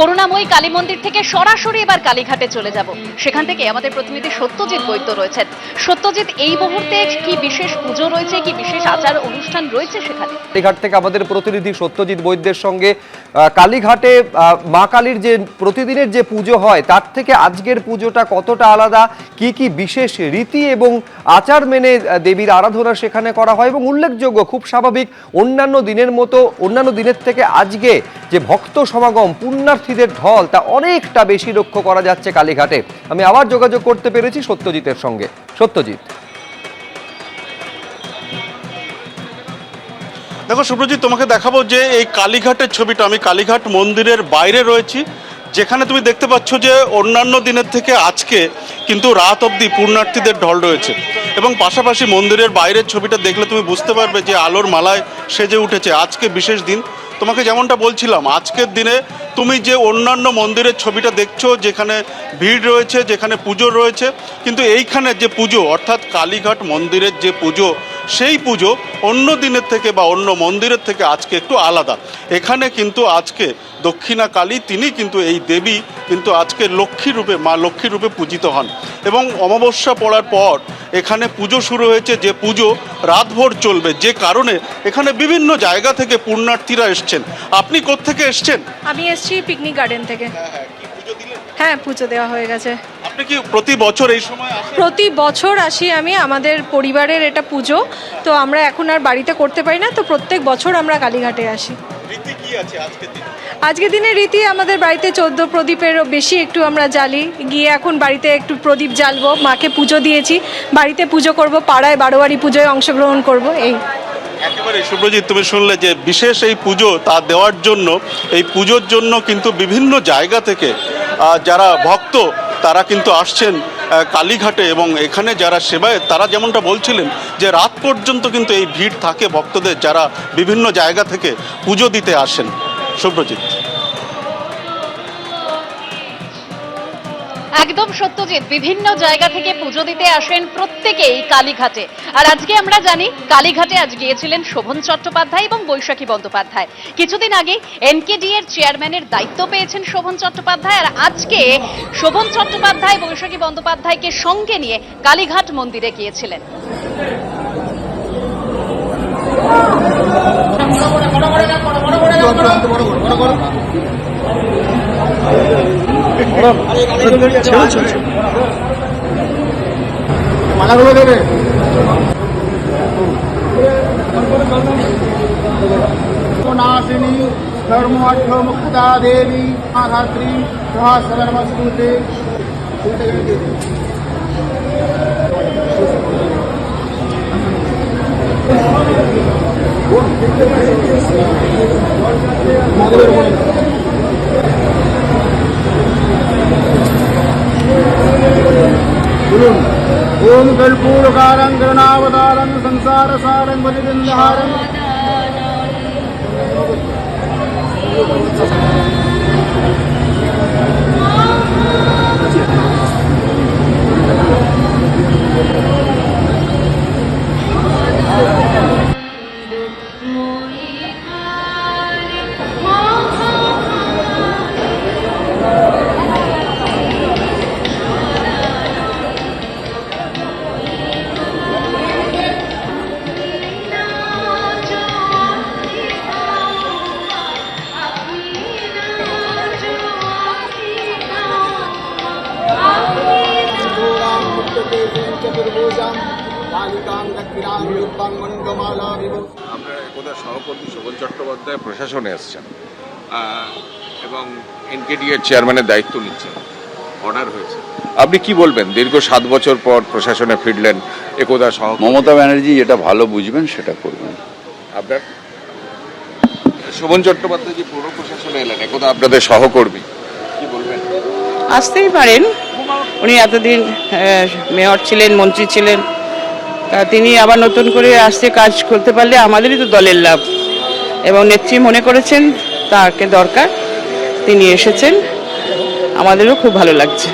করুণাময়ী কালী মন্দির থেকে সরাসরি এবার কালীঘাটে চলে যাব। সেখান থেকে আমাদের প্রতিনিধি সত্যজিৎ বৈদ্য রয়েছেন। সত্যজিৎ, এই মুহূর্তে কি বিশেষ পুজো রয়েছে, কি বিশেষ আচার অনুষ্ঠান রয়েছে সেখানে? কালীঘাট থেকে আমাদের প্রতিনিধি সত্যজিৎ বৈদ্যের সঙ্গে কালীঘাটে মা কালীর যে প্রতিদিনের যে পুজো হয়, তার থেকে আজকের পুজোটা কতটা আলাদা, কি কি বিশেষ রীতি এবং আচার মেনে দেবীর আরাধনা সেখানে করা হয় এবং উল্লেখযোগ্য, খুব স্বাভাবিক, অন্যান্য দিনের মতো, অন্যান্য দিনের থেকে আজকে যে ভক্ত সমাগম, পুণ্যার্থীদের ঢল, তা অনেকটা বেশি লক্ষ্য করা যাচ্ছে কালীঘাটে। আমি আবার যোগাযোগ করতে পেরেছি সত্যজিতের সঙ্গে। সত্যজিৎ। দেখো সুব্রজিৎ, তোমাকে দেখাবো যে এই কালীঘাটের ছবিটা। আমি কালীঘাট মন্দিরের বাইরে রয়েছি, যেখানে তুমি দেখতে পাচ্ছ যে অন্যান্য দিনের থেকে আজকে কিন্তু রাত অবধি পূর্ণার্থীদের ঢল রয়েছে। এবং পাশাপাশি মন্দিরের বাইরের ছবিটা দেখলে তুমি বুঝতে পারবে যে আলোর মালায় সেজে উঠেছে। আজকে বিশেষ দিন তোমাকে যেমনটা বলছিলাম, আজকের দিনে তুমি যে অন্যান্য মন্দিরের ছবিটা দেখছ, যেখানে ভিড় রয়েছে, যেখানে পুজো রয়েছে, কিন্তু এইখানে যে পুজো, অর্থাৎ কালীঘাট মন্দিরের যে পুজো সেই পুজো অন্য দিনের থেকে বা অন্য মন্দিরের থেকে আজকে একটু আলাদা। এখানে কিন্তু আজকে দক্ষিণা কালী তিনি কিন্তু এই দেবী কিন্তু আজকে লক্ষ্মী রূপে মা লক্ষ্মী রূপে পূজিত হন। এবং অমাবস্যা পড়ার পর এখানে পুজো শুরু হয়েছে যে পুজো রাতভর চলবে। যে কারণে এখানে বিভিন্ন জায়গা থেকে পুণ্যার্থীরা এসছেন। আপনি কোত্থেকে এসছেন? আমি এসেছি পিকনিক গার্ডেন থেকে। হ্যাঁ পুজো দেওয়া হয়ে গেছে। আপনি কি প্রতি বছর এই সময় প্রতি বছর আসি আমি আমাদের পরিবারের এটা পুজো। তো আমরা এখন আর বাড়িতে করতে পারি না তো প্রত্যেক বছর আমরা কালীঘাটে আসি। রীতি কি আছে আজকের দিনে? দিনের রীতি আমাদের বাড়িতে চোদ্দ প্রদীপেরও বেশি একটু আমরা জ্বালি। গিয়ে এখন বাড়িতে একটু প্রদীপ জ্বালবো মাকে পুজো দিয়েছি। বাড়িতে পুজো করব পাড়ায় বারোয়ারি পুজোয় অংশগ্রহণ করব এই। একেবারে সুব্রজিৎ, তুমি শুনলে যে বিশেষ এই পুজো তা দেওয়ার জন্য, এই পুজোর জন্য কিন্তু বিভিন্ন জায়গা থেকে যারা ভক্ত, তারা কিন্তু আসছেন কালীঘাটে এবং এখানে যারা সেবায়, তারা যেমনটা বলছিলেন যে রাত পর্যন্ত কিন্তু এই ভিড় থাকে ভক্তদের যারা বিভিন্ন জায়গা থেকে পুজো দিতে আসেন। সুব্রজিৎ। একদম সত্যজিৎ বিভিন্ন জায়গা থেকে পুজো দিতে আসেন প্রত্যেকেই কালীঘাটে আর আজকে আমরা জানি কালীঘাটে আজ গিয়েছিলেন শোভন চট্টোপাধ্যায় এবং বৈশাখী বন্দ্যোপাধ্যায় কিছুদিন আগে এনকেডি এর চেয়ারম্যানের দায়িত্ব পেয়েছেন শোভন চট্টোপাধ্যায় আর আজকে শোভন চট্টোপাধ্যায় বৈশাখী বন্দ্যোপাধ্যায়কে সঙ্গে নিয়ে কালীঘাট মন্দিরে গিয়েছিলেন সব ছেড়ে চলছে মালাগুলো দেবে নাশিনী ধর্মঠ মুক্তা மங்கள் பூலகாரம் கருணாவதாரம் சம்சார சாரம் பதிவிந்தாரம் আমরা একদা সহকর্মী শোভন চট্টোপাধ্যায় প্রশাসনে এসছেন এবং এনকেডি এর চেয়ারম্যানের দায়িত্ব নিচ্ছেন অর্ডার হয়েছে। আপনি কি বলবেন? দীর্ঘ সাত বছর পর প্রশাসনে ফিরলেন একদা সহ মমতা ব্যানার্জি যেটা ভালো বুঝবেন সেটা করবেন। আপনার? শোভন চট্টোপাধ্যায় যে পৌর প্রশাসনে এলেন একদা আপনাদের সহকর্মী কি বলবেন? আসতেই পারেন। উনি এতদিন মেয়র ছিলেন, মন্ত্রী ছিলেন তিনি আবার নতুন করে আসতে কাজ করতে পারলে আমাদেরই তো দলের লাভ। এবং নেত্রী মনে করেছেন তাকে দরকার, তিনি এসেছেন, আমাদেরও খুব ভালো লাগছে।